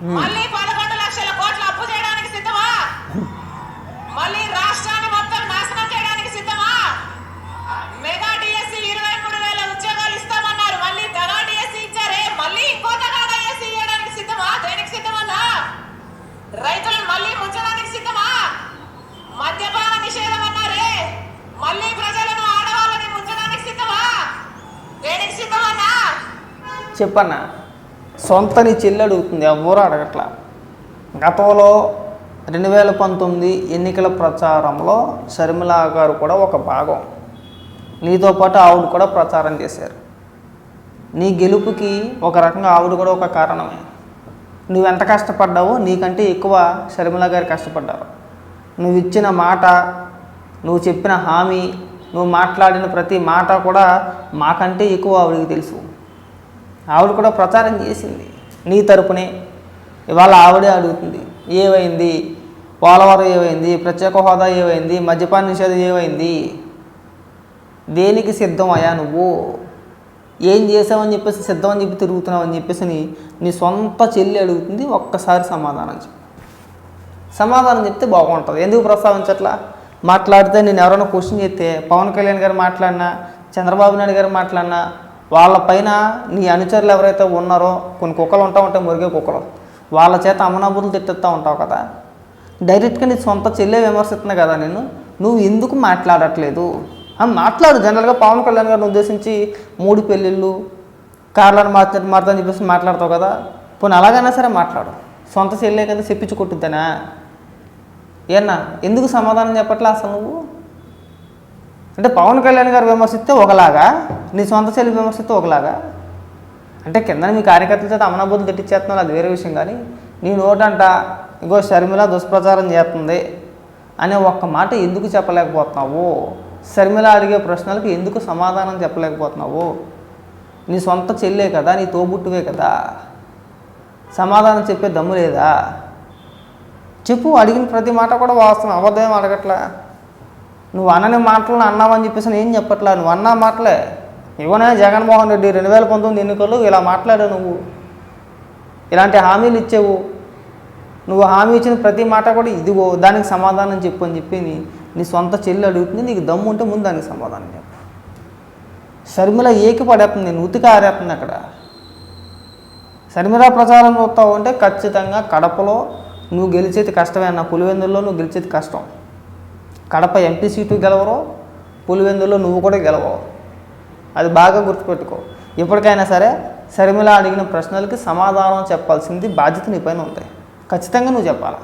మళ్ళీ పదకొండు లక్షల కోట్ల అప్పు చేయడానికి సిద్ధమా? మళ్ళీ రాష్ట్రాన్ని మొత్తం నాశనం చేయడానికి సిద్ధమా? మెగా డిఎస్సి ఇరవై మూడు వేల ఉద్యోగాలు ఇస్తామన్నారు. మళ్ళీ దగా డిఎస్సి ఇచ్చారే. మళ్ళీ ఇంకో దగా డిఎస్సి ఇవ్వడానికి సిద్ధమా? దేనికి సిద్ధమన్నా? రైతులను మళ్ళీ ముంచడానికి సిద్ధమా? మద్యపాన నిషేధం అన్నారే. మళ్ళీ ప్రజలను ఆడవాళ్ళని ముంచడానికి సిద్ధమా? దేనికి సిద్ధమన్నా? చెప్పన్న. సొంత నీ చెల్లి అడుగుతుంది ఎవరు అడగట్లా. గతంలో రెండు వేల పంతొమ్మిది ఎన్నికల ప్రచారంలో షర్మిల గారు కూడా ఒక భాగం. నీతో పాటు ఆవిడ కూడా ప్రచారం చేశారు. నీ గెలుపుకి ఒక రకంగా ఆవిడ కూడా ఒక కారణమే. నువ్వు ఎంత కష్టపడ్డావో నీకంటే ఎక్కువ షర్మిల గారు కష్టపడ్డారు. నువ్వు ఇచ్చిన మాట నువ్వు చెప్పిన హామీ నువ్వు మాట్లాడిన ప్రతి మాట కూడా మాకంటే ఎక్కువ ఆవిడకి తెలుసు. ఆవిడ కూడా ప్రచారం చేసింది. నీ తరపునే. ఇవాళ ఆవిడే అడుగుతుంది. ఏమైంది? పోలవరం ఏమైంది? ప్రత్యేక హోదా ఏమైంది? మద్యపాన నిషేధం ఏమైంది? దేనికి సిద్ధం అయ్యా నువ్వు? ఏం చేసావని చెప్పేసి సిద్ధం అని చెప్పి తిరుగుతున్నావు అని చెప్పేసి నీ సొంత చెల్లి అడుగుతుంది. ఒక్కసారి సమాధానం చెప్పు. సమాధానం చెప్తే బాగుంటుంది. ఎందుకు ప్రస్తావించట్లా? మాట్లాడితే నేను ఎవరైనా క్వశ్చన్ చేస్తే పవన్ కళ్యాణ్ గారు మాట్లాడినా చంద్రబాబు నాయుడు గారు మాట్లాడినా వాళ్ళ పైన నీ అనుచరులు ఎవరైతే ఉన్నారో కొన్ని కుక్కలు ఉంటా ఉంటాయి మురిగే కుక్కలు. వాళ్ళ చేత అమనబుద్ధులు తిట్టిస్తూ ఉంటావు కదా. డైరెక్ట్గా నీ సొంత చెల్లె విమర్శిస్తున్నా కదా నేను నువ్వు ఎందుకు మాట్లాడట్లేదు? అని మాట్లాడు. జనరల్గా పవన్ కళ్యాణ్ గారిని ఉద్దేశించి మూడు పెళ్ళిళ్ళు కార్లను మార్చి మారుతా చెప్పేసి మాట్లాడతావు కదా. పోనీ అలాగైనా సరే మాట్లాడు. సొంత చెల్లె కదా చెప్పించి కొట్టుద్దనా? ఏనా ఎందుకు సమాధానం చెప్పట్లే అసలు నువ్వు? అంటే పవన్ కళ్యాణ్ గారు విమర్శిస్తే ఒకలాగా నీ సొంత చెల్లి విమర్శిస్తే ఒకలాగా? అంటే కింద మీ కార్యకర్తల చేత అమనబుద్ధి తిట్టించేస్తున్నావు అది వేరే విషయం కానీ నీ నోటంట ఇగో షర్మిల దుష్ప్రచారం చేస్తుంది అనే ఒక్క మాట ఎందుకు చెప్పలేకపోతున్నావు? షర్మిల అడిగే ప్రశ్నలకు ఎందుకు సమాధానం చెప్పలేకపోతున్నావు? నీ సొంత చెల్లే కదా నీ తోబుట్టువే కదా? సమాధానం చెప్పే దమ్ము లేదా? చెప్పు అడిగిన ప్రతి మాట కూడా వాస్తవం అబద్ధం అడగట్లా? నువ్వు అనని మాటలను అన్నావని చెప్పేసి ఏం చెప్పట్లా. నువ్వు అన్నా మాటలే. ఇవ్వనే జగన్మోహన్ రెడ్డి రెండు వేల పంతొమ్మిది ఎన్నికల్లో ఇలా మాట్లాడావు నువ్వు? ఇలాంటి హామీలు ఇచ్చావు. నువ్వు హామీ ఇచ్చిన ప్రతి మాట కూడా ఇదిగో దానికి సమాధానం చెప్పు అని చెప్పి నీ సొంత చెల్లి అడుగుతుంది. నీకు దమ్ము ఉంటే ముందు దానికి సమాధానం చెప్పు. షర్మిల ఏకి పడేస్తుంది నేను ఉతికి ఆరేస్తుంది అక్కడ. షర్మిల ప్రచారం చూస్తావు అంటే ఖచ్చితంగా కడపలో నువ్వు గెలిచేది కష్టమే అన్న పులివెందుల్లో నువ్వు గెలిచేది కష్టం. కడప ఎంపీ సీటు గెలవరు పులివెందులో నువ్వు కూడా గెలవవు. అది బాగా గుర్తుపెట్టుకో. ఎప్పటికైనా సరే శర్మిల అడిగిన ప్రశ్నలకి సమాధానం చెప్పాల్సింది బాధ్యత నీ పైన ఉంది ఖచ్చితంగా నువ్వు చెప్పాలి?